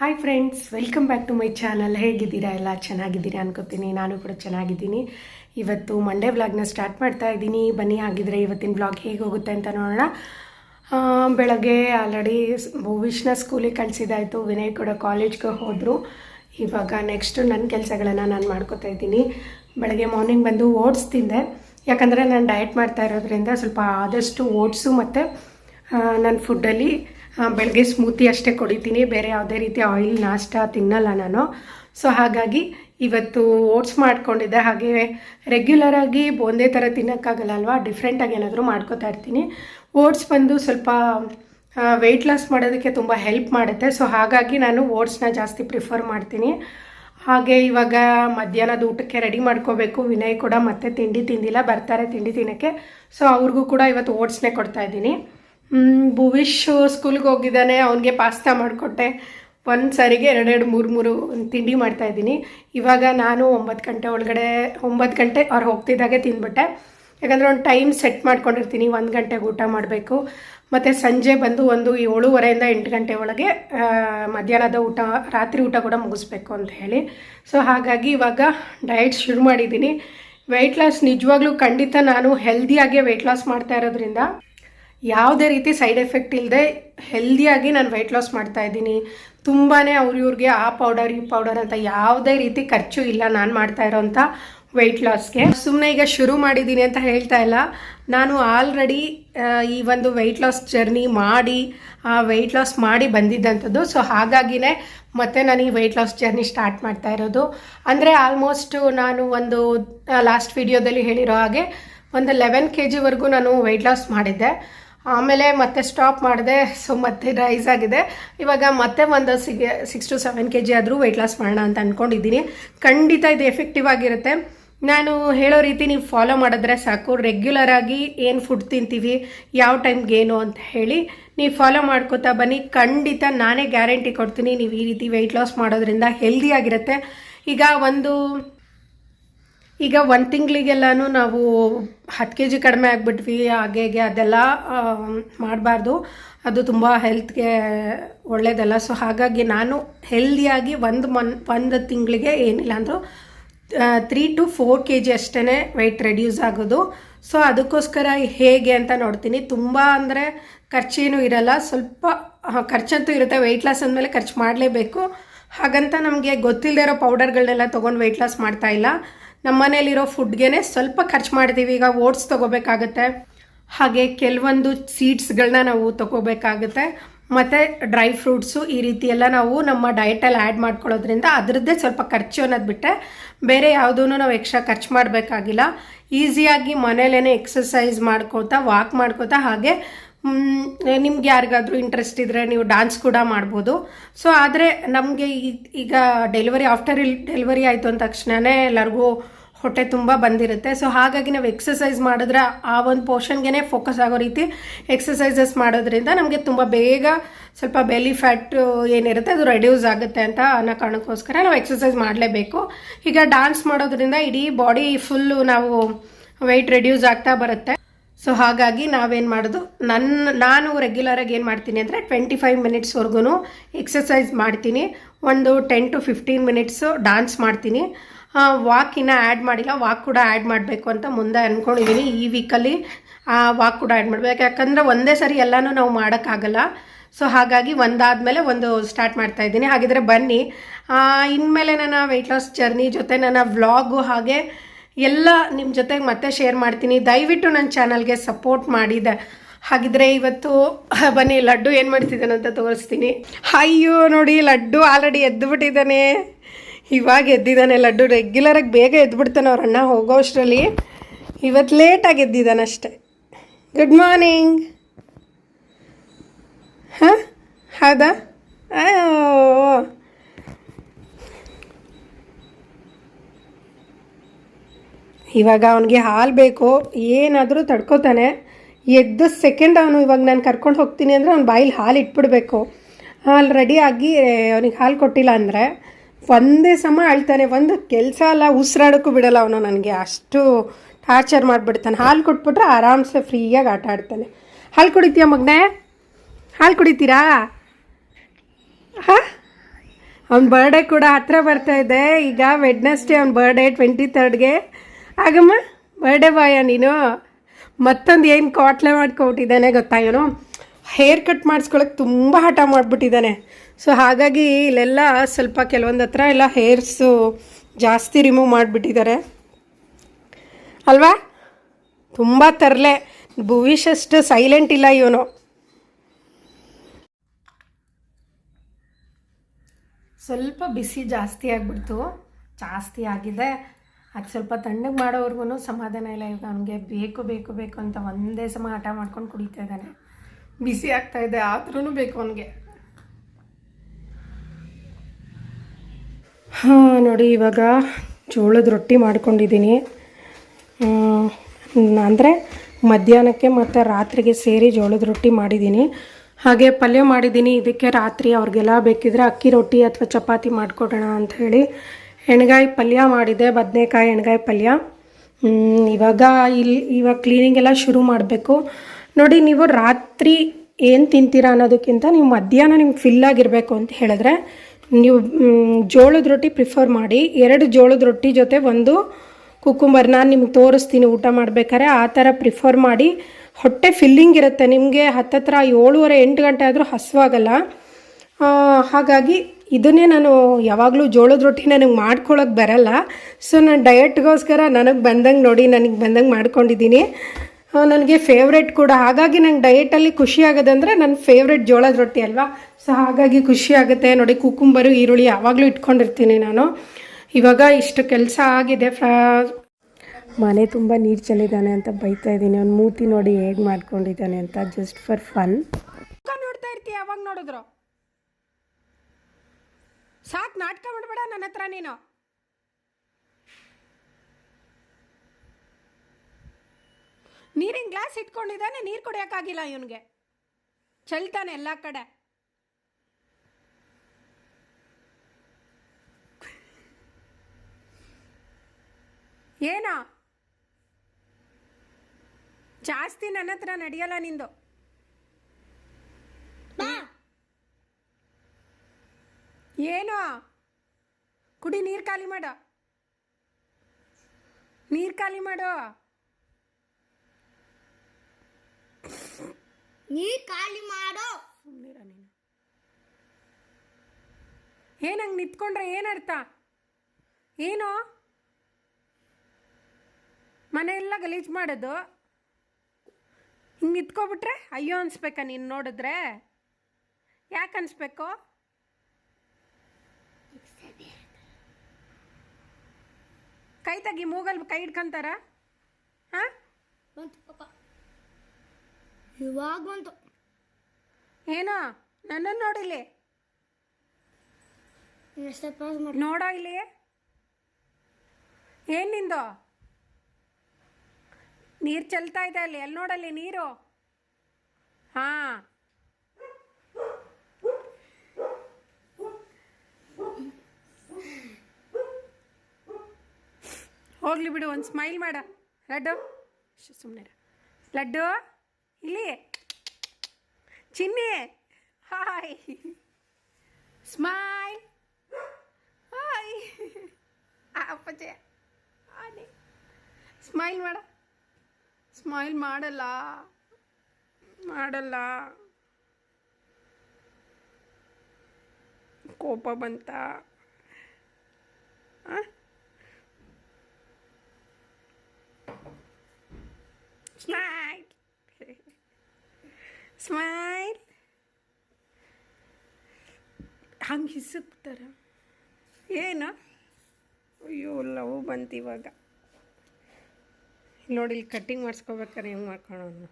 Hi friends welcome back to my channel ಹೇಗಿದ್ದೀರಾ ಎಲ್ಲ? ಚೆನ್ನಾಗಿದ್ದೀರಾ ಅನ್ಕೋತೀನಿ. ನಾನು ಕೂಡ ಚೆನ್ನಾಗಿದ್ದೀನಿ. ಇವತ್ತು ಮಂಡೇ ವ್ಲಾಗ್ನ ಸ್ಟಾರ್ಟ್ ಮಾಡ್ತಾ ಇದ್ದೀನಿ. ಬನ್ನಿ, ಹಾಗಿದ್ರೆ ಇವತ್ತಿನ ವ್ಲಾಗ್ ಹೇಗೆ ಹೋಗುತ್ತೆ ಅಂತ ನೋಡೋಣ. ಬೆಳಗ್ಗೆ ಆಲ್ರೆಡಿ ಭೂವಿಷ್ನ ಸ್ಕೂಲಿಗೆ ಕಳಿಸಿದಾಯಿತು. ವಿನಯ್ ಕೂಡ ಕಾಲೇಜ್ಗೆ ಹೋದರು. ಇವಾಗ ನೆಕ್ಸ್ಟು ನನ್ನ ಕೆಲಸಗಳನ್ನು ನಾನು ಮಾಡ್ಕೋತಾ ಇದ್ದೀನಿ. ಬೆಳಗ್ಗೆ ಮಾರ್ನಿಂಗ್ ಬಂದು ಓಟ್ಸ್ ತಿಂದೆ. ಯಾಕಂದರೆ ನಾನು ಡಯಟ್ ಮಾಡ್ತಾ ಇರೋದ್ರಿಂದ ಸ್ವಲ್ಪ ಆದಷ್ಟು ಓಟ್ಸು ಮತ್ತು ನನ್ನ ಫುಡ್ಡಲ್ಲಿ ಬೆಳಗ್ಗೆ ಸ್ಮೂತಿ ಅಷ್ಟೇ ಕುಡಿತೀನಿ. ಬೇರೆ ಯಾವುದೇ ರೀತಿ ಆಯಿಲ್ ನಾಷ್ಟ ತಿನ್ನಲ್ಲ ನಾನು. ಸೊ ಹಾಗಾಗಿ ಇವತ್ತು ಓಟ್ಸ್ ಮಾಡ್ಕೊಂಡಿದ್ದೆ. ಹಾಗೆ ರೆಗ್ಯುಲರಾಗಿ ಒಂದೇ ಥರ ತಿನ್ನೋಕ್ಕಾಗಲ್ಲ ಅಲ್ವಾ ಡಿಫ್ರೆಂಟಾಗಿ ಏನಾದರೂ ಮಾಡ್ಕೋತಾ ಇರ್ತೀನಿ. ಓಟ್ಸ್ ಬಂದು ಸ್ವಲ್ಪ ವೆಯ್ಟ್ ಲಾಸ್ ಮಾಡೋದಕ್ಕೆ ತುಂಬ ಹೆಲ್ಪ್ ಮಾಡುತ್ತೆ. ಸೊ ಹಾಗಾಗಿ ನಾನು ಓಟ್ಸ್ನ ಜಾಸ್ತಿ ಪ್ರಿಫರ್ ಮಾಡ್ತೀನಿ. ಹಾಗೆ ಇವಾಗ ಮಧ್ಯಾಹ್ನದ ಊಟಕ್ಕೆ ರೆಡಿ ಮಾಡ್ಕೋಬೇಕು. ವಿನಯ್ ಕೂಡ ಮತ್ತೆ ತಿಂಡಿ ತಿಂದಿಲ್ಲ. ಬರ್ತಾರೆ ತಿಂಡಿ ತಿನ್ನೋಕ್ಕೆ. ಸೊ ಅವ್ರಿಗೂ ಕೂಡ ಇವತ್ತು ಓಟ್ಸ್ನೇ ಕೊಡ್ತಾ ಇದ್ದೀನಿ. ಮ್, ಭುವಿಶ್ ಸ್ಕೂಲ್ಗೆ ಹೋಗಿದ್ದಾನೆ, ಅವನಿಗೆ ಪಾಸ್ತಾ ಮಾಡಿಕೊಟ್ಟೆ. ಒಂದು ಸಾರಿಗೆ ಎರಡೆರಡು, ಮೂರು ಮೂರು ತಿಂಡಿ ಮಾಡ್ತಾ ಇದ್ದೀನಿ. ಇವಾಗ ನಾನು ಒಂಬತ್ತು ಗಂಟೆ ಒಳಗಡೆ, ಒಂಬತ್ತು ಗಂಟೆ ಅವ್ರು ಹೋಗ್ತಿದ್ದಾಗೆ ತಿಂದ್ಬಿಟ್ಟೆ. ಯಾಕಂದರೆ ಒಂದು ಟೈಮ್ ಸೆಟ್ ಮಾಡ್ಕೊಂಡಿರ್ತೀನಿ, ಒಂದು ಗಂಟೆಗೆ ಊಟ ಮಾಡಬೇಕು. ಮತ್ತು ಸಂಜೆ ಬಂದು ಒಂದು ಏಳುವರೆಯಿಂದ ಎಂಟು ಗಂಟೆ ಒಳಗೆ ಮಧ್ಯಾಹ್ನದ ಊಟ, ರಾತ್ರಿ ಊಟ ಕೂಡ ಮುಗಿಸ್ಬೇಕು ಅಂತ ಹೇಳಿ. ಸೊ ಹಾಗಾಗಿ ಇವಾಗ ಡಯಟ್ ಶುರು ಮಾಡಿದ್ದೀನಿ. ವೆಯ್ಟ್ ಲಾಸ್ ನಿಜವಾಗ್ಲೂ ಖಂಡಿತ ನಾನು ಹೆಲ್ದಿಯಾಗೆ ವೆಯ್ಟ್ ಲಾಸ್ ಮಾಡ್ತಾ ಇರೋದ್ರಿಂದ ಯಾವುದೇ ರೀತಿ ಸೈಡ್ ಎಫೆಕ್ಟ್ ಇಲ್ಲದೆ ಹೆಲ್ದಿಯಾಗಿ ನಾನು ವೆಯ್ಟ್ ಲಾಸ್ ಮಾಡ್ತಾ ಇದ್ದೀನಿ. ತುಂಬಾ ಅವ್ರ ಇವ್ರಿಗೆ ಆ ಪೌಡರ್ ಈ ಪೌಡರ್ ಅಂತ ಯಾವುದೇ ರೀತಿ ಖರ್ಚು ಇಲ್ಲ ನಾನು ಮಾಡ್ತಾ ಇರೋಂಥ ವೆಯ್ಟ್ ಲಾಸ್ಗೆ ಸುಮ್ಮನೆ ಈಗ ಶುರು ಮಾಡಿದ್ದೀನಿ ಅಂತ ಹೇಳ್ತಾ ಇಲ್ಲ. ನಾನು ಆಲ್ರೆಡಿ ಈ ಒಂದು ವೆಯ್ಟ್ ಲಾಸ್ ಜರ್ನಿ ಮಾಡಿ, ಆ ವೆಯ್ಟ್ ಲಾಸ್ ಮಾಡಿ ಬಂದಿದ್ದಂಥದ್ದು. ಸೊ ಹಾಗಾಗಿನೇ ಮತ್ತೆ ನಾನು ಈ ವೆಯ್ಟ್ ಲಾಸ್ ಜರ್ನಿ ಸ್ಟಾರ್ಟ್ ಮಾಡ್ತಾ ಇರೋದು. ಅಂದರೆ ಆಲ್ಮೋಸ್ಟ್ ನಾನು ಒಂದು ಲಾಸ್ಟ್ ವಿಡಿಯೋದಲ್ಲಿ ಹೇಳಿರೋ ಹಾಗೆ ಒಂದು ಲೆವೆನ್ ಕೆ ಜಿವರೆಗೂ ನಾನು ವೆಯ್ಟ್ ಲಾಸ್ ಮಾಡಿದ್ದೆ. ಆಮೇಲೆ ಮತ್ತೆ ಸ್ಟಾಪ್ ಮಾಡಿದೆ. ಸೊ ಮತ್ತೆ ರೈಸ್ ಆಗಿದೆ. ಇವಾಗ ಮತ್ತೆ ಒಂದು ಸಿಗೆ six to seven K G ಆದರೂ ವೆಯ್ಟ್ ಲಾಸ್ ಮಾಡೋಣ ಅಂತ ಅಂದ್ಕೊಂಡಿದ್ದೀನಿ ಖಂಡಿತ ಇದು ಎಫೆಕ್ಟಿವ್ ಆಗಿರುತ್ತೆ. ನಾನು ಹೇಳೋ ರೀತಿ ನೀವು ಫಾಲೋ ಮಾಡಿದ್ರೆ ಸಾಕು. ರೆಗ್ಯುಲರ್ ಆಗಿ ಏನು ಫುಡ್ ತಿಂತೀವಿ, ಯಾವ ಟೈಮ್ಗೆ ಏನು ಅಂತ ಹೇಳಿ ನೀವು ಫಾಲೋ ಮಾಡ್ಕೋತಾ ಬನ್ನಿ. ಖಂಡಿತ ನಾನೇ ಗ್ಯಾರಂಟಿ ಕೊಡ್ತೀನಿ. ನೀವು ಈ ರೀತಿ ವೆಯ್ಟ್ ಲಾಸ್ ಮಾಡೋದ್ರಿಂದ ಹೆಲ್ದಿ ಆಗಿರುತ್ತೆ. ಈಗ ಒಂದು ಈಗ ಒಂದು ತಿಂಗಳಿಗೆಲ್ಲನೂ ನಾವು ಹತ್ತು ಕೆ ಜಿ ಕಡಿಮೆ ಆಗಿಬಿಟ್ವಿ, ಹಾಗೆ ಅದೆಲ್ಲ ಮಾಡಬಾರ್ದು. ಅದು ತುಂಬ ಹೆಲ್ತ್ಗೆ ಒಳ್ಳೆಯದಲ್ಲ ಸೊ ಹಾಗಾಗಿ ನಾನು ಹೆಲ್ದಿಯಾಗಿ ಒಂದು ಮನ್ ಒಂದು ತಿಂಗಳಿಗೆ ಏನಿಲ್ಲ ಅಂದರೂ three to four K G ಅಷ್ಟೇ ವೆಯ್ಟ್ ರೆಡ್ಯೂಸ್ ಆಗೋದು. ಸೊ ಅದಕ್ಕೋಸ್ಕರ ಹೇಗೆ ಅಂತ ನೋಡ್ತೀನಿ. ತುಂಬ ಅಂದರೆ ಖರ್ಚೇನೂ ಇರಲ್ಲ. ಸ್ವಲ್ಪ ಖರ್ಚಂತೂ ಇರುತ್ತೆ. ವೆಯ್ಟ್ ಲಾಸ್ ಅಂದಮೇಲೆ ಖರ್ಚು ಮಾಡಲೇಬೇಕು. ಹಾಗಂತ ನಮಗೆ ಗೊತ್ತಿಲ್ಲದೆ ಇರೋ ಪೌಡರ್ಗಳನ್ನೆಲ್ಲ ತೊಗೊಂಡು ವೆಯ್ಟ್ ಲಾಸ್ ಮಾಡ್ತಾ ಇಲ್ಲ. ನಮ್ಮ ಮನೇಲಿರೋ ಫುಡ್ಗೆ ಸ್ವಲ್ಪ ಖರ್ಚು ಮಾಡ್ತೀವಿ ಈಗ ಓಟ್ಸ್ ತೊಗೋಬೇಕಾಗುತ್ತೆ. ಹಾಗೆ ಕೆಲವೊಂದು ಸೀಡ್ಸ್ಗಳನ್ನ ನಾವು ತೊಗೋಬೇಕಾಗುತ್ತೆ. ಮತ್ತು ಡ್ರೈ ಫ್ರೂಟ್ಸು ಈ ರೀತಿ ಎಲ್ಲ ನಾವು ನಮ್ಮ ಡಯಟಲ್ಲಿ ಆ್ಯಡ್ ಮಾಡ್ಕೊಳ್ಳೋದ್ರಿಂದ ಅದರದ್ದೇ ಸ್ವಲ್ಪ ಖರ್ಚು ಅನ್ನೋದು ಬಿಟ್ಟೆ. ಬೇರೆ ಯಾವುದೂ ನಾವು ಎಕ್ಸ್ಟ್ರಾ ಖರ್ಚು ಮಾಡಬೇಕಾಗಿಲ್ಲ. ಈಸಿಯಾಗಿ ಮನೇಲೇ ಎಕ್ಸಸೈಸ್ ಮಾಡ್ಕೋತಾ ವಾಕ್ ಮಾಡ್ಕೋತಾ ಹಾಗೆ ನಿಮ್ಗೆ ಯಾರಿಗಾದರೂ ಇಂಟ್ರೆಸ್ಟ್ ಇದ್ದರೆ ನೀವು ಡಾನ್ಸ್ ಕೂಡ ಮಾಡ್ಬೋದು. ಸೊ ಆದರೆ ನಮಗೆ ಈಗ ಡೆಲಿವರಿ ಆಫ್ಟರ್ ಡೆಲಿವರಿ ಆಯಿತು ಅಂದ ತಕ್ಷಣವೇ ಎಲ್ಲರಿಗೂ ಹೊಟ್ಟೆ ತುಂಬ ಬಂದಿರುತ್ತೆ. ಸೊ ಹಾಗಾಗಿ ನಾವು ಎಕ್ಸಸೈಸ್ ಮಾಡಿದ್ರೆ ಆ ಒಂದು ಪೋರ್ಷನ್ಗೆ ಫೋಕಸ್ ಆಗೋ ರೀತಿ ಎಕ್ಸಸೈಸಸ್ ಮಾಡೋದ್ರಿಂದ ನಮಗೆ ತುಂಬ ಬೇಗ ಸ್ವಲ್ಪ ಬೆಲಿ ಫ್ಯಾಟ್ ಏನಿರುತ್ತೆ ಅದು ರೆಡ್ಯೂಸ್ ಆಗುತ್ತೆ ಅಂತ ಅನ್ನೋ ಕಾರಣಕ್ಕೋಸ್ಕರ ನಾವು ಎಕ್ಸಸೈಸ್ ಮಾಡಲೇಬೇಕು. ಈಗ ಡಾನ್ಸ್ ಮಾಡೋದ್ರಿಂದ ಇಡೀ ಬಾಡಿ ಫುಲ್ಲು ನಾವು ವೆಯ್ಟ್ ರೆಡ್ಯೂಸ್ ಆಗ್ತಾ ಬರುತ್ತೆ. ಸೊ ಹಾಗಾಗಿ ನಾವೇನು ಮಾಡೋದು? ನನ್ನ ನಾನು ರೆಗ್ಯುಲರಾಗಿ ಏನು ಮಾಡ್ತೀನಿ ಅಂದರೆ ಟ್ವೆಂಟಿ ಫೈವ್ ಮಿನಿಟ್ಸ್ವರೆಗೂ ಎಕ್ಸಸೈಸ್ ಮಾಡ್ತೀನಿ. ಒಂದು ten to fifteen minutes dance ಮಾಡ್ತೀನಿ. ವಾಕ್ ಇನ್ನೂ ಆ್ಯಡ್ ಮಾಡಿಲ್ಲ. ವಾಕ್ ಕೂಡ ಆ್ಯಡ್ ಮಾಡಬೇಕು ಅಂತ ಮುಂದೆ ಅಂದ್ಕೊಂಡಿದ್ದೀನಿ ಈ ವೀಕಲ್ಲಿ ವಾಕ್ ಕೂಡ ಆ್ಯಡ್ ಮಾಡಬೇಕು. ಯಾಕಂದರೆ ಒಂದೇ ಸರಿ ಎಲ್ಲನೂ ನಾವು ಮಾಡೋಕ್ಕಾಗಲ್ಲ. ಸೊ ಹಾಗಾಗಿ ಒಂದಾದಮೇಲೆ ಒಂದು ಸ್ಟಾರ್ಟ್ ಮಾಡ್ತಾ ಇದ್ದೀನಿ. ಹಾಗಿದ್ರೆ ಬನ್ನಿ. ಆ, ಇನ್ಮೇಲೆ ನನ್ನ ವೆಯ್ಟ್ ಲಾಸ್ ಜರ್ನಿ ಜೊತೆ ನನ್ನ ವ್ಲಾಗು ಹಾಗೆ ಎಲ್ಲ ನಿಮ್ಮ ಜೊತೆಗೆ ಮತ್ತೆ ಶೇರ್ ಮಾಡ್ತೀನಿ. ದಯವಿಟ್ಟು ನನ್ನ ಚಾನಲ್ಗೆ ಸಪೋರ್ಟ್ ಮಾಡಿದೆ ಹಾಗಿದ್ರೆ ಇವತ್ತು ಬನ್ನಿ, ಲಡ್ಡು ಏನು ಮಾಡ್ತಿದ್ದಾನೆ ಅಂತ ತೋರಿಸ್ತೀನಿ. ಅಯ್ಯೋ, ನೋಡಿ, ಲಡ್ಡು ಆಲ್ರೆಡಿ ಎದ್ದುಬಿಟ್ಟಿದ್ದಾನೆ ಇವಾಗ ಎದ್ದಿದ್ದಾನೆ ಲಡ್ಡು. ರೆಗ್ಯುಲರಾಗಿ ಬೇಗ ಎದ್ಬಿಡ್ತಾನೆ ಅವ್ರ ಅಣ್ಣ ಹೋಗೋ ಅಷ್ಟರಲ್ಲಿ ಇವತ್ತು ಲೇಟಾಗಿ ಎದ್ದಿದ್ದಾನೆ ಅಷ್ಟೆ. ಗುಡ್ ಮಾರ್ನಿಂಗ್ ಹಾಂ? ಹೌದಾ? ಆಯೋ ಇವಾಗ ಅವನಿಗೆ ಹಾಲು ಬೇಕು, ಏನಾದರೂ ತಡ್ಕೋತಾನೆ. ಎದ್ದು ಸೆಕೆಂಡ್ ಅವನು ಇವಾಗ ನಾನು ಕರ್ಕೊಂಡು ಹೋಗ್ತೀನಿ ಅಂದರೆ ಅವ್ನು ಬಾಯಿಲಿ ಹಾಲು ಇಟ್ಬಿಡ್ಬೇಕು. ಹಾಲು ರೆಡಿಯಾಗಿ ಅವನಿಗೆ ಹಾಲು ಕೊಟ್ಟಿಲ್ಲ ಅಂದರೆ ಒಂದೇ ಸಮ ಅಳ್ತಾನೆ. ಒಂದು ಕೆಲಸ ಅಲ್ಲ, ಉಸಿರಾಡೋಕ್ಕೂ ಬಿಡಲ್ಲ ಅವನು ನನಗೆ. ಅಷ್ಟು ಟಾರ್ಚರ್ ಮಾಡಿಬಿಡ್ತಾನೆ. ಹಾಲು ಕೊಟ್ಬಿಟ್ರೆ ಆರಾಮ್ಸೆ ಫ್ರೀಯಾಗಿ ಆಟ ಆಡ್ತಾನೆ. ಹಾಲು ಕುಡಿತೀಯ ಮಗನೇ? ಹಾಲು ಕುಡಿತೀರಾ? ಹಾಂ? ಅವ್ನ ಬರ್ಡೇ ಕೂಡ ಹತ್ರ ಬರ್ತಾ ಇದೆ. ಈಗ ವೆಡ್ನೆಸ್ಡೇ ಅವ್ನ ಬರ್ಡೇ ಟ್ವೆಂಟಿ ತರ್ಡ್ಗೆ ಆಗಮ್ಮ ಬರ್ಡೇ ಬಾಯ ನೀನು? ಮತ್ತೊಂದು ಏನು ಕಾಟ್ಲೆ ಮಾಡ್ಕೊಬಿಟ್ಟಿದ್ದಾನೆ ಗೊತ್ತಾ ಇವನು? ಹೇರ್ ಕಟ್ ಮಾಡಿಸ್ಕೊಳಕ್ಕೆ ತುಂಬ ಹಠ ಮಾಡಿಬಿಟ್ಟಿದ್ದಾನೆ. ಸೊ ಹಾಗಾಗಿ ಇಲ್ಲೆಲ್ಲ ಸ್ವಲ್ಪ ಕೆಲವೊಂದು ಹತ್ರ ಎಲ್ಲ ಹೇರ್ಸು ಜಾಸ್ತಿ ರಿಮೂವ್ ಮಾಡಿಬಿಟ್ಟಿದ್ದಾರೆ. ಅಲ್ವಾ? ತುಂಬ ತರಲೆ. ಭವಿಷ್ಯಷ್ಟು ಸೈಲೆಂಟ್ ಇಲ್ಲ ಇವನು. ಸ್ವಲ್ಪ ಬಿಸಿ ಜಾಸ್ತಿ ಆಗಿಬಿಡ್ತು. ಜಾಸ್ತಿ ಆಗಿದೆ. ಅದು ಸ್ವಲ್ಪ ತಣ್ಣಗೆ ಮಾಡೋವ್ರಿಗೂ ಸಮಾಧಾನ ಇಲ್ಲ. ಇವಾಗ ಅವನಿಗೆ ಬೇಕು ಬೇಕು ಬೇಕು ಅಂತ ಒಂದೇ ಸಮ ಹಠ ಮಾಡ್ಕೊಂಡು ಕುಡಿತಾ ಇದ್ದಾನೆ. ಬಿಸಿ ಆಗ್ತಾ ಇದೆ ಆದ್ರೂ ಬೇಕು ಅವನಿಗೆ. ಹಾಂ, ನೋಡಿ ಇವಾಗ ಜೋಳದ ರೊಟ್ಟಿ ಮಾಡ್ಕೊಂಡಿದ್ದೀನಿ. ಅಂದರೆ ಮಧ್ಯಾಹ್ನಕ್ಕೆ ಮತ್ತು ರಾತ್ರಿಗೆ ಸೇರಿ ಜೋಳದ ರೊಟ್ಟಿ ಮಾಡಿದ್ದೀನಿ. ಹಾಗೆ ಪಲ್ಯ ಮಾಡಿದ್ದೀನಿ. ಇದಕ್ಕೆ ರಾತ್ರಿ ಅವ್ರಿಗೆಲ್ಲ ಬೇಕಿದ್ರೆ ಅಕ್ಕಿ ರೊಟ್ಟಿ ಅಥವಾ ಚಪಾತಿ ಮಾಡಿಕೊಡೋಣ ಅಂತ ಹೇಳಿ ಎಣ್ಗಾಯಿ ಪಲ್ಯ ಮಾಡಿದೆ, ಬದನೆಕಾಯಿ ಎಣ್ಗಾಯಿ ಪಲ್ಯ. ಇವಾಗ ಇಲ್ಲಿ ಇವಾಗ ಕ್ಲೀನಿಂಗ್ ಎಲ್ಲ ಶುರು ಮಾಡಬೇಕು. ನೋಡಿ, ನೀವು ರಾತ್ರಿ ಏನು ತಿಂತೀರಾ ಅನ್ನೋದಕ್ಕಿಂತ ನೀವು ಮಧ್ಯಾಹ್ನ ನಿಮ್ಗೆ ಫಿಲ್ ಆಗಿರಬೇಕು ಅಂತ ಹೇಳಿದ್ರೆ, ನೀವು ಜೋಳದ ರೊಟ್ಟಿ ಪ್ರಿಫರ್ ಮಾಡಿ. ಎರಡು ಜೋಳದ ರೊಟ್ಟಿ ಜೊತೆ ಒಂದು ಕುಕ್ಕುಂಬರ್ ನಾನು ನಿಮ್ಗೆ ತೋರಿಸ್ತೀನಿ, ಊಟ ಮಾಡ್ಬೇಕಾದ್ರೆ ಆ ಥರ ಪ್ರಿಫರ್ ಮಾಡಿ. ಹೊಟ್ಟೆ ಫಿಲ್ಲಿಂಗ್ ಇರುತ್ತೆ, ನಿಮಗೆ ಹತ್ತತ್ರ ಏಳುವರೆ ಎಂಟು ಗಂಟೆ ಆದರೂ ಹಸುವಾಗಲ್ಲ. ಹಾಗಾಗಿ ಇದನ್ನೇ ನಾನು ಯಾವಾಗಲೂ ಜೋಳದ ರೊಟ್ಟಿ ನನಗೆ ಮಾಡ್ಕೊಳ್ಳೋಕೆ ಬರಲ್ಲ. ಸೊ ನಾನು ಡಯಟ್ಗೋಸ್ಕರ ನನಗೆ ಬಂದಂಗೆ ನೋಡಿ ನನಗೆ ಬಂದಂಗೆ ಮಾಡ್ಕೊಂಡಿದ್ದೀನಿ. ನನಗೆ ಫೇವ್ರೆಟ್ ಕೂಡ. ಹಾಗಾಗಿ ನಂಗೆ ಡಯೆಟಲ್ಲಿ ಖುಷಿ ಆಗೋದಂದರೆ ನನ್ನ ಫೇವ್ರೆಟ್ ಜೋಳದ ರೊಟ್ಟಿ ಅಲ್ವಾ? ಸೊ ಹಾಗಾಗಿ ಖುಷಿ ಆಗುತ್ತೆ. ನೋಡಿ, ಕುಕುಂಬರು, ಈರುಳ್ಳಿ ಯಾವಾಗಲೂ ಇಟ್ಕೊಂಡಿರ್ತೀನಿ ನಾನು. ಇವಾಗ ಇಷ್ಟು ಕೆಲಸ ಆಗಿದೆ. ಫ್ರಾ ಮನೆ ತುಂಬ ನೀರು ಚೆಲ್ಲಿದ್ದಾನೆ ಅಂತ ಬೈತಾ ಇದ್ದೀನಿ. ಅವ್ನು ಮೂತಿ ನೋಡಿ ಹೇಗೆ ಮಾಡ್ಕೊಂಡಿದ್ದಾನೆ ಅಂತ ಜಸ್ಟ್ ಫಾರ್ ಫನ್ ನೋಡ್ತಾ ಇರ್ತೀಯ? ಯಾವಾಗ ನೋಡಿದ್ರು? ಸಾಕು ನಾಟಕ ಮಾಡಬೇಡ ನನ್ನ ಹತ್ರ ನೀನು. ನೀರಿನ ಗ್ಲಾಸ್ ಇಟ್ಕೊಂಡಿದ್ದಾನೆ, ನೀರು ಕುಡಿಯೋಕ್ಕಾಗಿಲ್ಲ ಇವನಿಗೆ. ಚೆಲ್ತಾನೆ ಎಲ್ಲ ಕಡೆ. ಏನೋ? ಜಾಸ್ತಿ ನನ್ನ ಹತ್ರ ನಡೆಯಲ್ಲ ನಿಂದು. ಏನು? ಕುಡಿ ನೀರು ಖಾಲಿ ಮಾಡು. ನೀರು ಖಾಲಿ ಮಾಡು. ನೀರು ಖಾಲಿ ಮಾಡೋ. ಸುಮ್ಮನಿರ ನೀನು. ಏನಂಗೆ ನಿಂತ್ಕೊಂಡ್ರೆ? ಏನರ್ಥ? ಏನು? ಮನೆಯೆಲ್ಲ ಗಲೀಜು ಮಾಡೋದು? ಹಿಂಗೆ ನಿಂತ್ಕೊಬಿಟ್ರೆ ಅಯ್ಯೋ ಅನ್ಸ್ಬೇಕಾ ನೀನು ನೋಡಿದ್ರೆ? ಯಾಕೆ ಅನ್ಸ್ಬೇಕು? ಕೈ ತೆಗಿ ಮೂಗಲ್ ಕೈ ಹಿಡ್ಕಂತಾರ ಹಾಂ? ಇವಾಗ ಬಂತು. ಏನೋ? ನನ್ನನ್ನು ನೋಡಿಲಿ ಇನ್ನಷ್ಟೇ ಪಾಸ್ ಮಾಡಿ. ನೋಡೋ ಇಲ್ಲಿ. ಏನ್ ನಿಂದು? ನೀರು ಚೆಲ್ತಾ ಇದೆ ಅಲ್ಲಿ. ಎಲ್ಲಿ ನೋಡಲ್ಲಿ ನೀರು? ಹಾ. ಹೋಗ್ಲಿ ಬಿಡು ಒಂದು ಸ್ಮೈಲ್ ಮಾಡ. ಲಡ್ಡು? ಸುಮ್ಮನೆ ಲಡ್ಡು? ಇಲ್ಲಿ. ಚಿನ್ನಿ. ಹಾಯ್. ಸ್ಮೈಲ್. ಹಾಯ್. ಅಪ್ಪಚ್ಚೆ ಆನೆ ಸ್ಮೈಲ್ ಮಾಡ. ಸ್ಮೈಲ್ ಮಾಡಲ್ಲ. ಮಾಡಲ್ಲ. ಕೋಪ ಬಂತ. ಸ್ಮೈಲ್ ಸ್ಮೈಲ್ ಹಂಗೆ ಹಿಸುಕ್ತಾರ ಏನು? ಅಯ್ಯೋ, ಲವ್ ಬಂತು ಇವಾಗ. ಇಲ್ಲಿ ನೋಡಿ ಇಲ್ಲಿ ಕಟ್ಟಿಂಗ್ ಮಾಡಿಸ್ಕೋಬೇಕಾರೆ ಹೆಂಗೆ ಮಾಡ್ಕೊಳೋನು